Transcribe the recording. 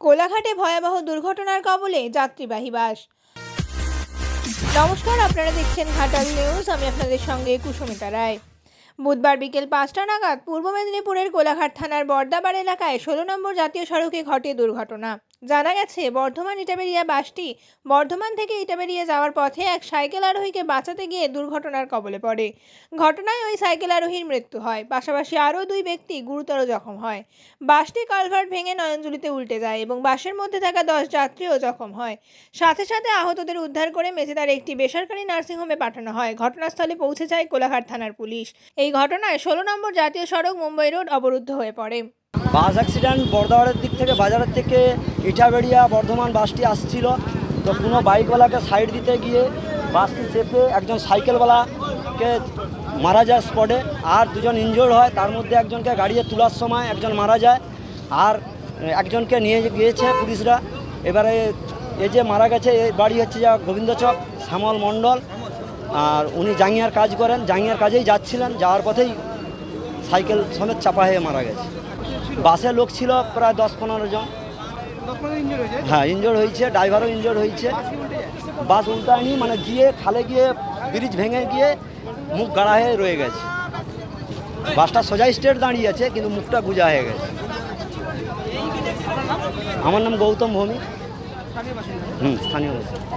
কোলাঘাটে ভয়াবহ দুর্ঘটনার কবলে যাত্রীবাহী বাস। নমস্কার, আপনারা দেখছেন ঘাটাল নিউজ। আমি আপনাদের সঙ্গে কুসুমিতা রায়। বুধবার বিকেল পাঁচটা নাগাদ পূর্ব মেদিনীপুরের কোলাঘাট থানার বর্দাবার এলাকায় ষোলো নম্বর জাতীয় সড়কে ঘটে দুর্ঘটনা। জানা গেছে, বর্ধমান ইটাবেরিয়া বাসটি বর্ধমান থেকে ইটাবেরিয়া যাওয়ার পথে এক সাইকেল আরোহীকে বাঁচাতে গিয়ে দুর্ঘটনার কবলে পড়ে। ঘটনায় ওই সাইকেল আরোহীর মৃত্যু হয়। পাশাপাশি আরও দুই ব্যক্তি গুরুতর জখম হয়। বাসটি কালভার্ট ভেঙে নয়নজুলিতে উল্টে যায় এবং বাসের মধ্যে থাকা দশ যাত্রীও জখম হয়। সাথে সাথে আহতদের উদ্ধার করে মেচেদার একটি বেসরকারি নার্সিংহোমে পাঠানো হয়। ঘটনাস্থলে পৌঁছে যায় কোলাঘাট থানার পুলিশ। এই ঘটনায় ষোলো নম্বর জাতীয় সড়ক মুম্বাই রোড অবরুদ্ধ হয়ে পড়ে। বাস অ্যাক্সিডেন্ট বর্ধমানের দিক থেকে, বাজারের থেকে ইটাবেড়িয়া বর্ধমান বাসটি আসছিল। তো কোনো বাইকওয়ালাকে সাইড দিতে গিয়ে বাসটি চেপে একজন সাইকেলওয়ালাকে মারা যায় স্পটে আর দুজন ইনজোর্ড হয়, তার মধ্যে একজনকে গাড়িতে তোলার সময় একজন মারা যায়। আর একজনকে নিয়ে গিয়েছে পুলিশরা। এবারে এ যে মারা গেছে, এ বাড়ি হচ্ছে যা গোবিন্দচক শ্যামল মণ্ডল। আর উনি জাঙ্গিয়ার কাজ করেন। জাঙ্গিয়ার কাজেই যাচ্ছিলেন, যাওয়ার পথেই সাইকেল সমেত চাপা হয়ে মারা গেছে। বাসে লোক ছিল প্রায় দশ পনেরো জন। হ্যাঁ ইনজোর হয়েছে ড্রাইভারও ইনজোর হয়েছে। বাস উল্টায়নি মানে গিয়ে খালে গিয়ে ব্রিজ ভেঙে গিয়ে মুখ গাড়া হয়ে রয়ে গেছে। বাসটা সোজা স্টেট দাঁড়িয়ে আছে কিন্তু মুখটা গুজা হয়ে গেছে। আমার নাম গৌতম ভৌমি হুম স্থানীয় বাসিন্দা।